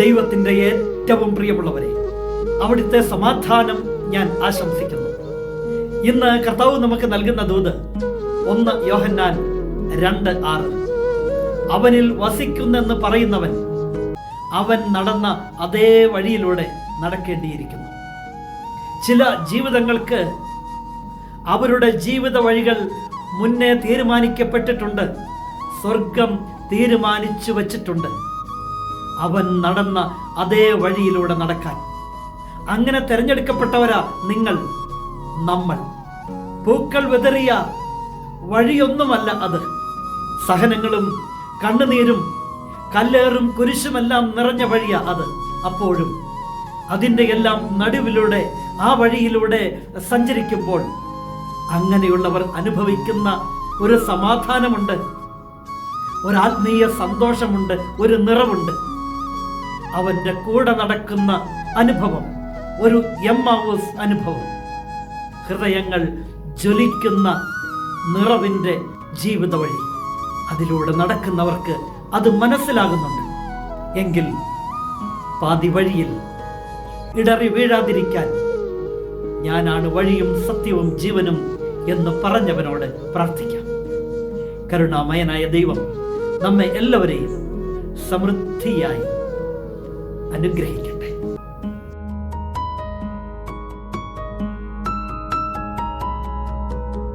ദൈവത്തിന്റെ ഏറ്റവും പ്രിയമുള്ളവരെ അവിടുത്തെ സമാധാനം ഞാൻ ആശംസിക്കുന്നു. ഇന്ന് കർത്താവ് നമുക്ക് നൽകുന്ന ദൂത് ഒന്ന് യോഹന്നാൻ രണ്ട് ആറ്. അവനിൽ വസിക്കുന്നെന്ന് പറയുന്നവൻ അവൻ നടന്ന അതേ വഴിയിലൂടെ നടക്കേണ്ടിയിരിക്കുന്നു. ചില ജീവിതങ്ങൾക്ക് അവരുടെ ജീവിത വഴികൾ മുന്നേ തീരുമാനിക്കപ്പെട്ടിട്ടുണ്ട് സ്വർഗം തീരുമാനിച്ചു വച്ചിട്ടുണ്ട്. അവൻ നടന്ന അതേ വഴിയിലൂടെ നടക്കാൻ. അങ്ങനെ തിരഞ്ഞെടുക്കപ്പെട്ടവരാ നിങ്ങൾ നമ്മൾ. പൂക്കൾ വിതറിയ വഴിയൊന്നുമല്ല അത്. സഹനങ്ങളും കണ്ണുനീരും കല്ലേറും കുരിശുമെല്ലാം നിറഞ്ഞ വഴിയാ അത്. അപ്പോഴും അതിന്റെ എല്ലാം നടുവിലൂടെ ആ വഴിയിലൂടെ സഞ്ചരിക്കുമ്പോൾ അങ്ങനെയുള്ളവർ അനുഭവിക്കുന്ന ഒരു സമാധാനമുണ്ട് ഒരാത്മീയ സന്തോഷമുണ്ട് ഒരു നിറവുണ്ട്. അവന്റെ കൂടെ നടക്കുന്ന അനുഭവം ഒരു എമ്മാവൂസ് അനുഭവം. ഹൃദയങ്ങൾ ജ്വലിക്കുന്ന നിറവിന്റെ ജീവിത വഴി അതിലൂടെ നടക്കുന്നവർക്ക് അത് മനസ്സിലാകുന്നുണ്ട്. എങ്കിൽ പാതി വഴിയിൽ ഇടറി വീഴാതിരിക്കാൻ ഞാനാണ് വഴിയും സത്യവും ജീവനും എന്ന് പറഞ്ഞവനോട് പ്രാർത്ഥിക്കാം. കരുണാമയനായ ദൈവം നമ്മെ എല്ലാവരെയും സമൃദ്ധിയായി അനുഗ്രഹിക്കട്ടെ